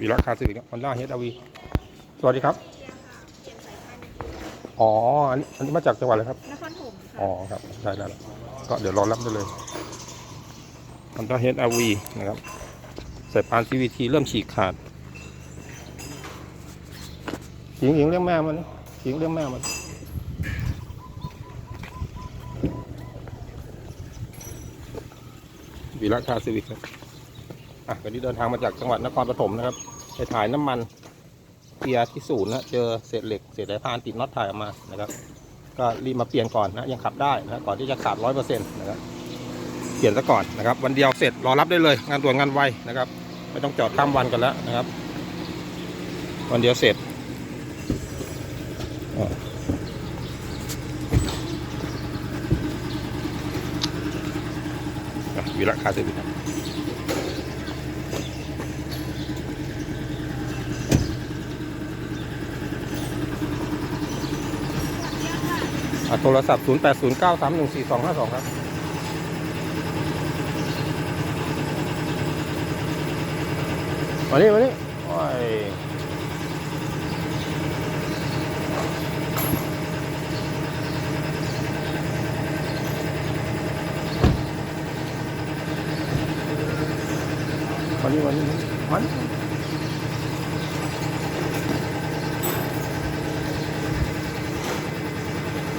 วีระคาสิวิครับฮอนด้าเฮดอาวีสวัสดีครับ อ๋อ อันนี้อันนี้มาจากจังหวัดอะไรครับ นครถมอ๋อค่ะครับ ได้แล้ว ก็เดี๋ยวรอรับได้เลยฮอนด้าเฮดอาวีนะครับสายพาน CVT เริ่มฉีกขาดหญิงหญิงเลี้ยงแม่มันหญิงเลี้ยงแม่มันวีระคาสิวิครับอะวันนี้เดินทางมาจากจังหวัดนครปฐมนะครับ ไปถ่ายน้ำมันเกียร์ที่ศูนย์นะเจอเศษเหล็กเศษสายพานติดน็อตถ่ายออกมานะครับ ก็รีบมาเปลี่ยนก่อนนะยังขับได้นะก่อนที่จะขาดร้อยเปอร์เซ็นต์นะครับเปลี่ยนซะก่อนนะครับ วันเดียวเสร็จรอรับได้เลย งานด่วนงานไวนะครับไม่ต้องจอดข้ามวันกันแล้วนะครับ วันเดียวเสร็จอะอะวีระคาสิวิครับอะ โทรศัพท์ 0 8 0 9 3 1 4 2 5 2 ครับมานี่มานี่โอ้ยมานี่มานี่มานี่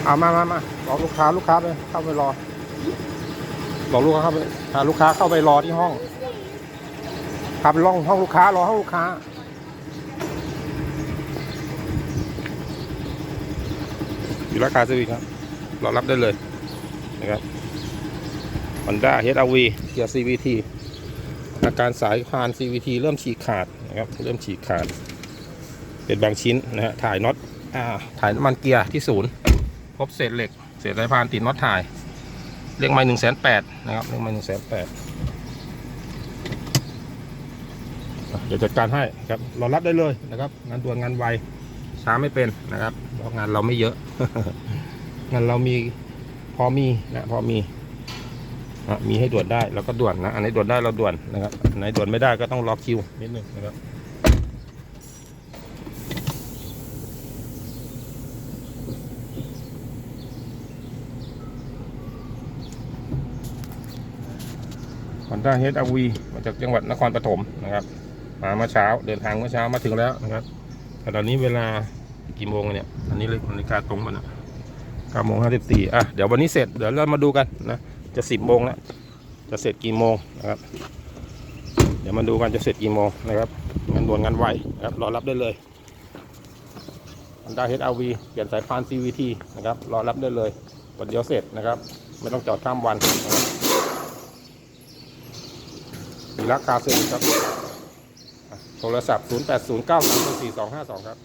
เอามามามาบอกลูกค้าลูกค้าไปเข้าไปรอ บอกลูกค้าเข้าไปหาลูกค้าเข้าไปรอที่ห้องขับล่องห้องลูกค้ารอห้องลูกค้า อยู่ราคาสวีครับรอรับได้เลยนะครับ Honda HRV เกียร์ CVT อาการสายพาน CVT เริ่มฉีกขาดนะครับเริ่มฉีกขาด เป็นบางชิ้นนะฮะถ่ายน็อตอ่าถ่ายน้ำมันเกียร์ที่ศูนย์ พบเศษเหล็ก เศษสายพานติดน็อตถ่ายเรียกไม่หนึ่งแสนแปดนะครับเรียกไม่หนึ่งแสนแปดเดี๋ยวจัดการให้ครับรอรับได้เลยนะครับ งานด่วงานไว ช้าไม่เป็นนะครับ เพราะงานเราไม่เยอะ งานเรามีพอมีนะพอมีมีให้ด่วนได้เราก็ด่วนนะ อันไหนด่วนได้เราด่วนนะครับ อันไหนด่วนไม่ได้ก็ต้องรอคิวนิดนึงนะครับ ฮอนด้าเฮดอาวีมาจากจังหวัดนครปฐมนะครับ มาเมื่อเช้าเดินทางเมื่อเช้ามาถึงแล้วนะครับแต่ตอนนี้เวลากี่โมงเนี่ยอันนี้เลยนาฬิกาตรงมันนะเก้าโมงห้าสิบสี่อะเดี๋ยววันนี้เสร็จเดี๋ยวเรามาดูกันนะจะสิบโมงแล้วจะเสร็จกี่โมงนะครับ เดี๋ยวมาดูกันจะเสร็จกี่โมงนะครับงานด่วนงานไวนะครับรอรับได้เลย Honda HRV เปลี่ยนสายพาน CVT นะครับรอรับได้เลยวันเดียวเสร็จนะครับ ไม่ต้องจอดข้ามวันนะครับ ลักกาเซนครับ โทรศัพท์ 0 8 0 9 3 4 2 5 2ครับ